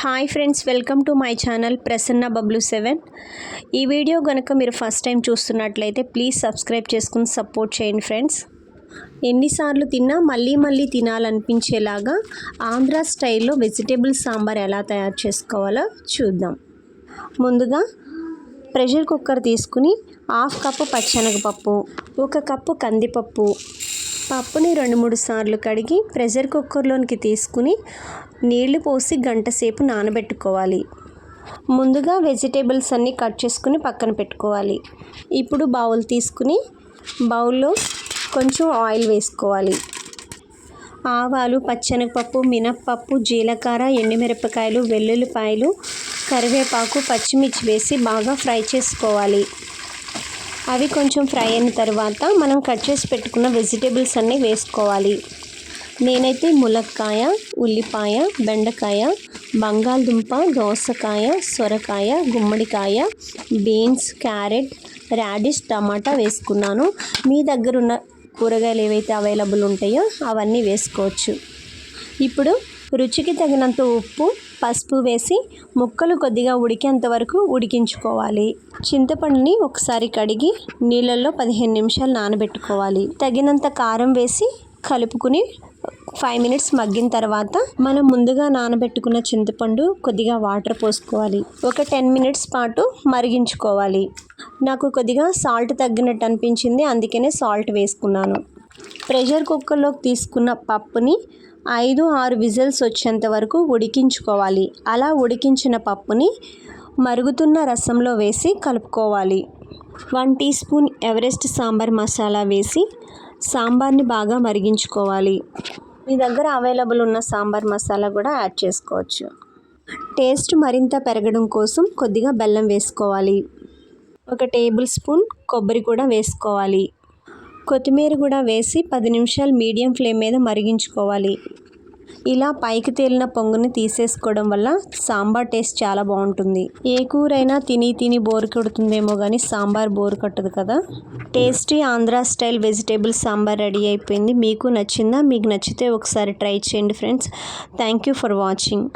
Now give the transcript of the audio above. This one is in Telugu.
Hi friends welcome to my channel Prasanna Bablu seven ఈ వీడియో కనుక మీరు ఫస్ట్ టైం చూస్తున్నట్లయితే ప్లీజ్ సబ్స్క్రైబ్ చేసుకుని సపోర్ట్ చేయండి ఫ్రెండ్స్ ఎన్నిసార్లు తిన్నా మళ్ళీ మళ్ళీ తినాలనిపించేలాగా ఆంధ్ర స్టైల్లో వెజిటేబుల్ సాంబార్ ఎలా తయారు చేసుకోవాలో చూద్దాం. ముందుగా ప్రెషర్ కుక్కర్ తీసుకుని హాఫ్ కప్పు పచ్చనగపప్పు ఒక కప్పు కందిపప్పు పప్పుని రెండు మూడు సార్లు కడిగి ప్రెషర్ కుక్కర్లోనికి తీసుకుని నీళ్ళు పోసి గంట సేపు నానబెట్టుకోవాలి. ముందుగా వెజిటేబుల్స్ అన్నీ కట్ చేసుకుని పక్కన పెట్టుకోవాలి. ఇప్పుడు బౌల్ తీసుకుని బౌల్లో కొంచెం ఆయిల్ వేసుకోవాలి. ఆవాలు పచ్చెనగపప్పు మినప్పప్పు జీలకర్ర ఎండుమిరపకాయలు వెల్లుల్లిపాయలు కరివేపాకు పచ్చిమిర్చి వేసి బాగా ఫ్రై చేసుకోవాలి. అవి కొంచెం ఫ్రై అయిన తర్వాత మనం కట్ చేసి పెట్టుకున్న వెజిటేబుల్స్ అన్నీ వేసుకోవాలి. నేనైతే ములక్కాయ ఉల్లిపాయ బెండకాయ బంగాళదుంప దోసకాయ సొరకాయ గుమ్మడికాయ బీన్స్ క్యారెట్ రాడిష్ టమాటా వేసుకున్నాను. మీ దగ్గర ఉన్న కూరగాయలు ఏవైతే అవైలబుల్ ఉంటాయో అవన్నీ వేసుకోవచ్చు. ఇప్పుడు రుచికి తగినంత ఉప్పు పసుపు వేసి ముక్కలు కొద్దిగా ఉడికేంత వరకు ఉడికించుకోవాలి. చింతపండుని ఒకసారి కడిగి నీళ్ళల్లో పదిహేను నిమిషాలు నానబెట్టుకోవాలి. తగినంత కారం వేసి కలుపుకుని ఫైవ్ మినిట్స్ మగ్గిన తర్వాత మనం ముందుగా నానబెట్టుకున్న చింతపండు కొద్దిగా వాటర్ పోసుకోవాలి. ఒక టెన్ మినిట్స్ పాటు మరిగించుకోవాలి. నాకు కొద్దిగా సాల్ట్ తగ్గినట్టు అనిపించింది అందుకనే సాల్ట్ వేసుకున్నాను. ప్రెషర్ కుక్కర్లోకి తీసుకున్న పప్పుని ఐదు ఆరు విజిల్స్ వచ్చేంత వరకు ఉడికించుకోవాలి. అలా ఉడికించిన పప్పుని మరుగుతున్న రసంలో వేసి కలుపుకోవాలి. One teaspoon Everest sambar masala వేసి సాంబార్ని బాగా మరిగించుకోవాలి. మీ దగ్గర అవైలబుల్ ఉన్న సాంబార్ మసాలా కూడా యాడ్ చేసుకోవచ్చు. టేస్ట్ మరింత పెరగడం కోసం కొద్దిగా బెల్లం వేసుకోవాలి. ఒక టేబుల్ స్పూన్ కొబ్బరి కూడా వేసుకోవాలి. కొత్తిమీర కూడా వేసి పది నిమిషాలు మీడియం ఫ్లేమ్ మీద మరిగించుకోవాలి. ఇలా పైకి తేలిన పొంగుని తీసేసుకోవడం వల్ల సాంబార్ టేస్ట్ చాలా బాగుంటుంది. ఏ కూరైనా తిని తిని బోరు కొడుతుందేమో కానీ సాంబార్ బోరు కట్టదు కదా. Tasty Andhra style vegetable sambar ready అయిపోయింది. మీకు నచ్చిందా? మీకు నచ్చితే ఒకసారి ట్రై చేయండి friends. Thank you for watching.